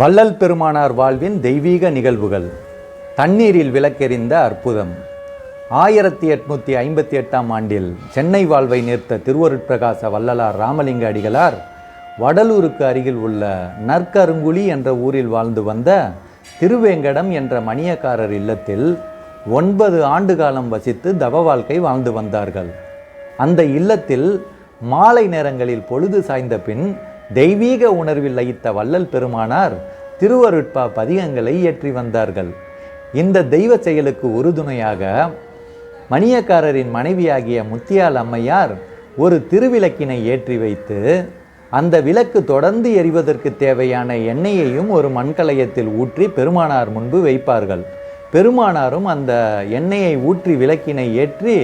வள்ளல் பெருமானார் வாழ்வின் தெய்வீக நிகழ்வுகள். தண்ணீரில் விளக்கெறிந்த அற்புதம். ஆயிரத்தி எட்நூற்றி ஐம்பத்தி எட்டாம் ஆண்டில் சென்னை வாழ்வை நேர்த்த திருவருட்பிரகாச வள்ளலார் ராமலிங்க அடிகளார் வடலூருக்கு அருகில் உள்ள நற்கருங்குழி என்ற ஊரில் வாழ்ந்து வந்த திருவேங்கடம் என்ற மணியக்காரர் இல்லத்தில் ஒன்பது ஆண்டு காலம் வசித்து தவ வாழ்க்கை வாழ்ந்து வந்தார்கள். அந்த இல்லத்தில் மாலை நேரங்களில் பொழுது சாய்ந்த பின் தெய்வீக உணர்வில் லயித்த வள்ளல் பெருமானார் திருவருட்பா பதிகங்களை இயற்றி வந்தார்கள். இந்த தெய்வ செயலுக்கு உறுதுணையாக மணியக்காரரின் மனைவியாகிய முத்தியால் அம்மையார் ஒரு திருவிளக்கினை ஏற்றி வைத்து அந்த விளக்கு தொடர்ந்து எரிவதற்கு தேவையான எண்ணெயையும் ஒரு மண்கலயத்தில் ஊற்றி பெருமானார் முன்பு வைப்பார்கள். பெருமானாரும் அந்த எண்ணெயை ஊற்றி விளக்கினை ஏற்றி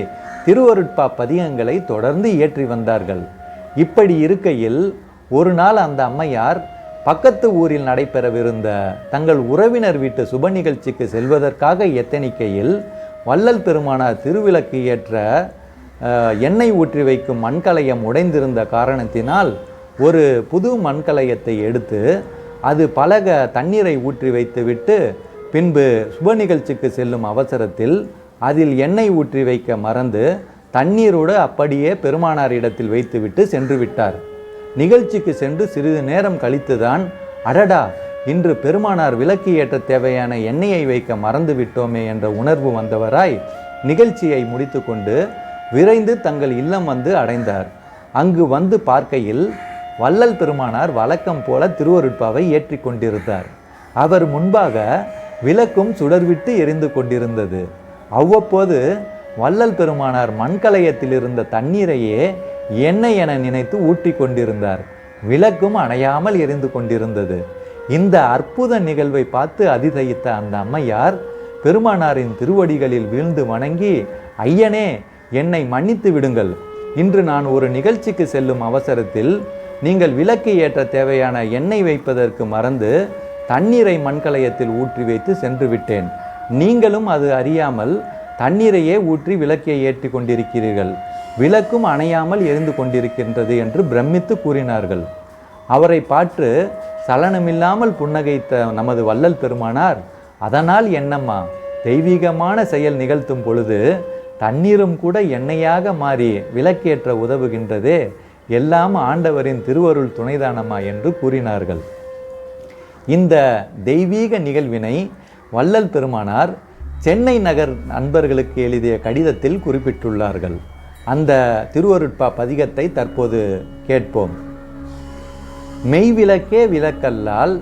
திருவருட்பா பதிகங்களை தொடர்ந்து இயற்றி வந்தார்கள். இப்படி இருக்கையில் ஒரு நாள் அந்த அம்மையார் பக்கத்து ஊரில் நடைபெறவிருந்த தங்கள் உறவினர் வீட்டு சுப நிகழ்ச்சிக்கு செல்வதற்காக எத்தனிக்கையில் வள்ளல் பெருமானார் திருவிளக்கு ஏற்ற எண்ணெய் ஊற்றி வைக்கும் மண்கலயம் உடைந்திருந்த காரணத்தினால் ஒரு புது மண்கலயத்தை எடுத்து அது பலக தண்ணீரை ஊற்றி வைத்துவிட்டு பின்பு சுப நிகழ்ச்சிக்கு செல்லும் அவசரத்தில் அதில் எண்ணெய் ஊற்றி வைக்க மறந்து தண்ணீரோடு அப்படியே பெருமானார் இடத்தில் வைத்துவிட்டு சென்று விட்டார். நிகழ்ச்சிக்கு சென்று சிறிது நேரம் கழித்துதான் அடடா இன்று பெருமானார் விளக்கு ஏற்ற தேவையான எண்ணெயை வைக்க மறந்து விட்டோமே என்ற உணர்வு வந்தவராய் நிகழ்ச்சியை முடித்துக்கொண்டு விரைந்து தங்கள் இல்லம் வந்து அடைந்தார். அங்கு வந்து பார்க்கையில் வள்ளல் பெருமானார் வழக்கம் போல திருவருட்பாவை ஏற்றி கொண்டிருந்தார். அவர் முன்பாக விளக்கும் சுடர்விட்டு எரிந்து கொண்டிருந்தது. அவ்வப்போது வள்ளல் பெருமானார் மண்கலயத்தில் இருந்த தண்ணீரையே எண்ணெய் என நினைத்து ஊட்டி கொண்டிருந்தார். விளக்கும் அணையாமல் எரிந்து கொண்டிருந்தது. இந்த அற்புத நிகழ்வை பார்த்து அதிதயித்த அந்த அம்மையார் பெருமானாரின் திருவடிகளில் வீழ்ந்து வணங்கி ஐயனே என்னை மன்னித்து விடுங்கள். இன்று நான் ஒரு நிகழ்ச்சிக்கு செல்லும் அவசரத்தில் நீங்கள் விளக்கு ஏற்ற தேவையான எண்ணெய் வைப்பதற்கு மறந்து தண்ணீரை மண்கலயத்தில் ஊற்றி வைத்து சென்று விட்டேன். நீங்களும் அது அறியாமல் தண்ணீரையே ஊற்றி விளக்கை ஏற்றி கொண்டிருக்கிறீர்கள். விளக்கும் அணையாமல் எரிந்து கொண்டிருக்கின்றது என்று பிரமித்து கூறினார்கள். அவரை பார்த்து சலனமில்லாமல் புன்னகைத்த நமது வள்ளல் பெருமானார் அதனால் என்னம்மா? தெய்வீகமான செயல் நிகழ்த்தும் பொழுது தண்ணீரும் கூட எண்ணெயாக மாறி விளக்கேற்ற உதவுகின்றதே. எல்லாம் ஆண்டவரின் திருவருள் துணைதானம்மா என்று கூறினார்கள். இந்த தெய்வீக நிகழ்வினை வள்ளல் பெருமானார் சென்னை நகர் நண்பர்களுக்கு எழுதிய கடிதத்தில் குறிப்பிட்டுள்ளார்கள். அந்த திருவருட்பா பதிகத்தை தற்போது கேட்போம். மெய்விளக்கே விளக்கல்லால்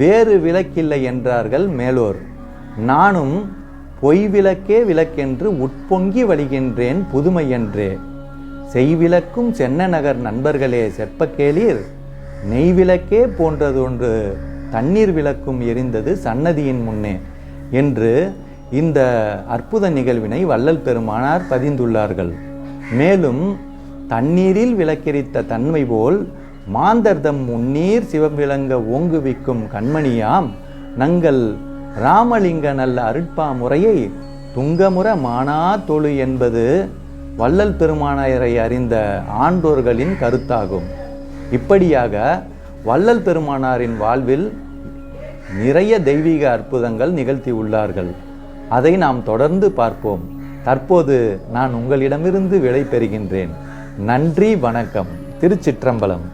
வேறு விளக்கில்லை என்றார்கள் மேலோர். நானும் பொய் விளக்கே விளக்கென்று உட்பொங்கி வழிகின்றேன் புதுமையென்றே செய்விளக்கும் சென்ன நகர் நண்பர்களே செப்பக்கேளீர் நெய் விளக்கே போன்றதொன்று தண்ணீர் விளக்கும் எரிந்தது சன்னதியின் முன்னே என்று இந்த அற்புத நிகழ்வினை வள்ளல் பெருமானார் பதிந்துள்ளார்கள். மேலும் தண்ணீரில் விளக்கெரித்த தன்மை போல் மாந்தர்தம் முன்னீர் சிவவிளங்க ஓங்குவிக்கும் கண்மணியாம் நங்கள் ராமலிங்க நல்ல அருட்பா முறையை துங்கமுற மானா தொழு என்பது வள்ளல் பெருமானாரை அறிந்த ஆண்டோர்களின் கருத்தாகும். இப்படியாக வள்ளல் பெருமானாரின் வாழ்வில் நிறைய தெய்வீக அற்புதங்கள் நிகழ்த்தி உள்ளார்கள். அதை நாம் தொடர்ந்து பார்ப்போம். தற்போது நான் உங்களிடமிருந்து விடை பெறுகின்றேன். நன்றி வணக்கம். திருச்சிற்றம்பலம்.